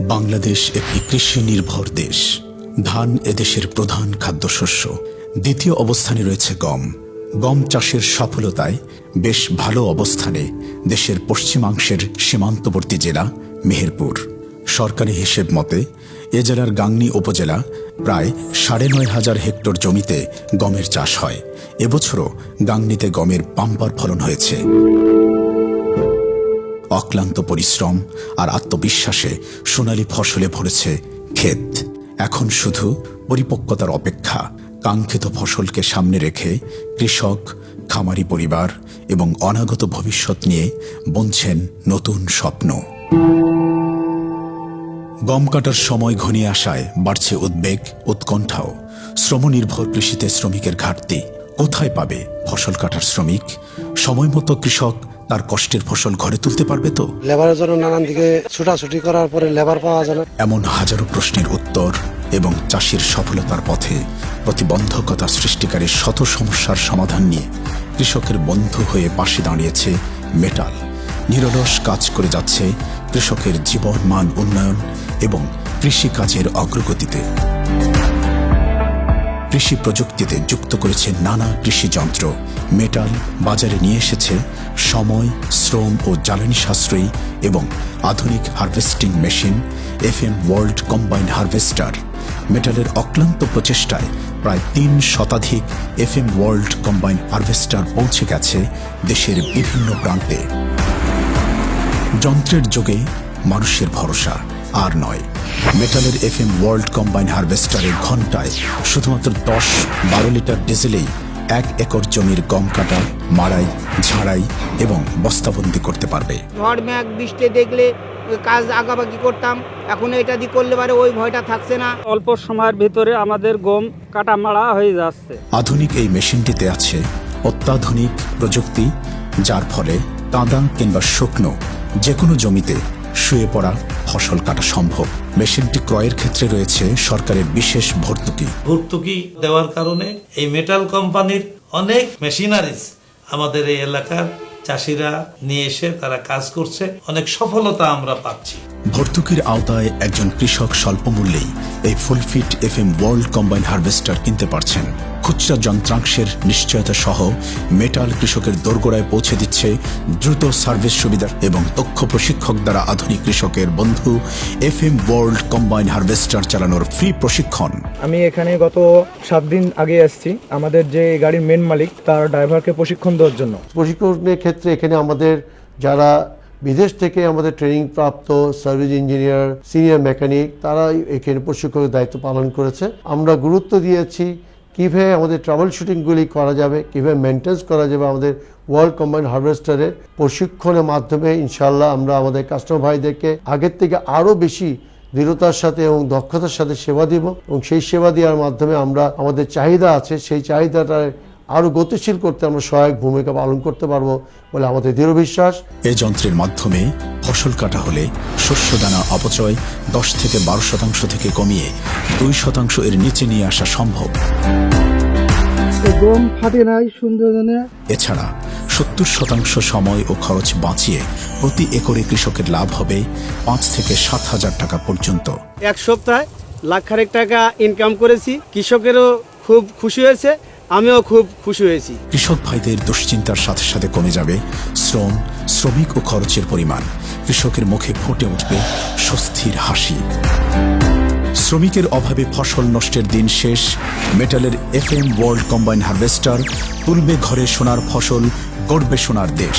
বাংলাদেশ একটি কৃষি নির্ভর দেশ। ধান এদেশের প্রধান খাদ্যশস্য। দ্বিতীয় অবস্থানে রয়েছে গম। গম চাষের সফলতায় বেশ ভালো অবস্থানে দেশের পশ্চিমাংশের সীমান্তবর্তী জেলা মেহেরপুর। সরকারি হিসেব মতে, এ জেলার গাংনী উপজেলা প্রায় সাড়ে নয় হাজার হেক্টর জমিতে গমের চাষ হয়। এবছরও গাংনীতে গমের পাম্পার ফলন হয়েছে। অক্লান্ত পরিশ্রম আর আত্মবিশ্বাসে সোনালী ফসলে ভরেছে ক্ষেত। এখন শুধু পরিপক্কতার অপেক্ষা, কাঙ্ক্ষিত ফসলকে সামনে রেখে কৃষক, খামারি পরিবার এবং অনাগত ভবিষ্যৎ নিয়ে বুনছেন নতুন স্বপ্ন। গম কাটার সময় ঘনিয়ে আসায় বাড়ছে উদ্বেগ, উৎকণ্ঠাও। শ্রমনির্ভর কৃষিতে শ্রমিকের ঘাটতি। কোথায় পাবে ফসল কাটার শ্রমিক? সময় মতো কৃষক তার কষ্টের ফসল ঘরে তুলতে পারবে তো? লেবারের জন্য নানান দিকে ছুটাছুটি করার পরে লেবার পাওয়া যায় না। এমন হাজারো প্রশ্নের উত্তর এবং চাষির সফলতার পথে প্রতিবন্ধকতা সৃষ্টিকারী শত সমস্যার সমাধান নিয়ে কৃষকের বন্ধু হয়ে পাশে দাঁড়িয়েছে মেটাল। নিরলস কাজ করে যাচ্ছে কৃষকের জীবন মান উন্নয়ন এবং কৃষিকাজের অগ্রগতিতে। কৃষি প্রযুক্তিতে যুক্ত করেছে নানা কৃষি যন্ত্র। মেটাল বাজারে নিয়ে এসেছে সময়, শ্রম ও জ্বালানি সাশ্রয়ী এবং আধুনিক harvesting machine F M world combine harvester. মেটালের অক্লান্ত প্রচেষ্টায় প্রায় তিন শতাধিক F M world combined harvester পৌঁছে গেছে দেশের বিভিন্ন প্রান্তে। যন্ত্রের যোগে মানুষের ভরসা। আর নয়। মেটালের এফ এম ওয়ার্ল্ড কম্বাইন হারভেস্টারের ঘন্টায় শুধুমাত্র দশ বারো লিটার ডিজেলেই এক একর জমির গম কাটা মাড়াই ঝাড়াই এবং বস্তাবন্দি করতে পারবে। ঝড় মেঘ বৃষ্টি দেখলে কাজ আগাবাগি করতাম। এখন এটা দিয়ে করলে পারে ওই ভয়টা থাকছে না। অল্প সময়ের ভিতরে আমাদের গম কাটা মারা হয়ে যাচ্ছে। আধুনিক এই মেশিনটিতে আছে অত্যাধুনিক প্রযুক্তি যার ফলে কাদা কিংবা শুকনো যে কোনো জমিতে শুয়ে পড়া ফসল কাটা সম্ভব। মেশিনটি ক্রয়ের ক্ষেত্রে রয়েছে সরকারের বিশেষ ভর্তুকি। ভর্তুকি দেওয়ার কারণে এই মেটাল কোম্পানির অনেক মেশিনারিজ আমাদের এই এলাকার চাষিরা নিয়ে এসে তারা কাজ করছে। অনেক সফলতা আমরা পাচ্ছি। ভর্তুকির আওতায় একজন কৃষক স্বল্প মূল্যেই এই ফুলফিট F M world combine harvester কিনতে পারছেন। খুচরা যন্ত্রাংশের নিশ্চয়তা সহ মেটাল কৃষকের দোরগোড়ায় পৌঁছে দিচ্ছে দ্রুত সার্ভিস সুবিধা এবং দক্ষ প্রশিক্ষক দ্বারা আধুনিক কৃষকের বন্ধু F M world combine harvester চালানোর ফ্রি প্রশিক্ষণ। আমি এখানে গত সাত দিন আগে আসছি। আমাদের যে গাড়ির মেন মালিক তার ড্রাইভারকে প্রশিক্ষণ দেওয়ার জন্য। প্রশিক্ষণের ক্ষেত্রে এখানে আমাদের যারা বিদেশ থেকে আমাদের ট্রেনিং প্রাপ্ত সার্ভিস ইঞ্জিনিয়ার সিনিয়র মেকানিক তারা এখানে প্রশিক্ষকের দায়িত্ব পালন করেছে। আমরা গুরুত্ব দিয়েছি কীভাবে আমাদের ট্রাভেল শুটিংগুলি করা যাবে, কীভাবে মেনটেন্স করা যাবে আমাদের ওয়ার্ল্ড কম্বাইন হারভেস্টারের প্রশিক্ষণের মাধ্যমে ইনশাল্লাহ আমরা আমাদের কাস্টমার ভাইদেরকে আগের থেকে আরও বেশি দৃঢ়তার সাথে এবং দক্ষতার সাথে সেবা দিব এবং সেই সেবা দেওয়ার মাধ্যমে আমরা আমাদের চাহিদা আছে, সেই চাহিদাটা আরও গতিশীল করতে আমরা সহায়ক ভূমিকা পালন করতে পারব বলে আমাদের দৃঢ় বিশ্বাস। এ যন্ত্রের মাধ্যমে ফসল কাটা হলে শস্য দানা অপচয় দশ থেকে বারো শতাংশ থেকে কমিয়ে দুই শতাংশ এর নিচে নিয়ে আসা সম্ভব। গম ফাটে নাই সুন্দর এছাড়া সত্তর শতাংশ সময় ও খরচ বাঁচিয়ে প্রতি একরে কৃষকের লাভ হবে পাঁচ থেকে সাত হাজার টাকা পর্যন্ত। এক সপ্তাহে লাখ টাকা ইনকাম করেছি। কৃষকেরও খুব খুশি হয়েছে। আমিও খুব খুশি হয়েছি। কৃষক ভাইদের দুশ্চিন্তার সাথে সাথে কমে যাবে শ্রম, শ্রমিক ও খরচের পরিমাণ। কৃষকের মুখে ফুটে উঠবে স্বস্তির হাসি। শ্রমিকের অভাবে ফসল নষ্টের দিন শেষ। মেটালের F M world combine harvester তুলবে ঘরে সোনার ফসল, গড়বে সোনার দেশ।